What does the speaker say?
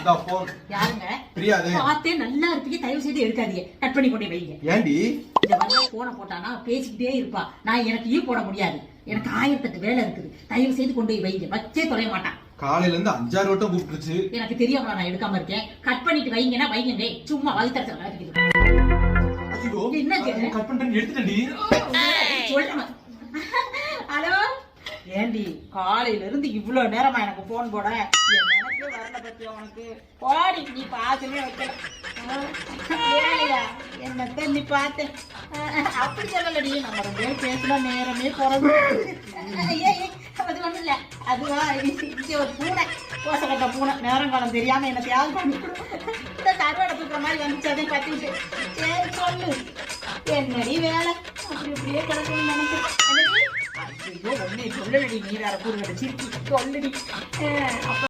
இந்த போன் யாருங்க? தெரியாது பார்த்தே நல்லா இருப்பீங்க. தயவு செய்து எடுக்காதீங்க. கட் பண்ணி கொண்டு வைங்க. ஏண்டி? இந்த வந்து போனை போட்டானா பேசிக்கிட்டே இருப்பா. நான் எனக்கு ஈ போட முடியாது. எனக்கு ஆயிரத்தெட்டு வேலை இருக்குது. தயவு செய்து கொண்டு போய் வைங்க. வச்சே தொலைய மாட்டான். காலையில இருந்து அஞ்சாறு வட்டம் கூப்பிட்டுருச்சு. எனக்கு தெரியாம நான் எடுக்காம இருக்கேன். கட் பண்ணிட்டு வைங்கன்னா வைங்க சும்மா ஐயோ என்னங்க? கட் பண்றேன்னு ஹலோ ஏண்டி காலையில இருந்து இவ்வளவு நேரமா எனக்கு போன் போட? என் வரல பத்தி உனக்கு? போடி நீ பாத்துமே வைக்கல என்னத்த நீ பார்த்து? அப்படி சொல்லலடி நம்ம ரெண்டு பேரும் பேசினா நேரமே போறது ஏய், ஏய், அது ஒண்ணும் இல்ல. அதுவா இங்க ஒரு பூனை கோசை பூனை. நேரம் காலம் தெரியாம என்ன தியாகம் பண்ணி இந்த கருவாடை தூக்குற மாதிரி வந்துச்சு அதையும் கத்திட்டு சரி சொல்லு. என்னடி வேலை? அப்படி இப்படியே கிடக்குன்னு நினைக்கிறேன். ஐயோ ஒன்னே சொல்லடி நீ கூறுகிறது கூறுகிட்ட சொல்லடி.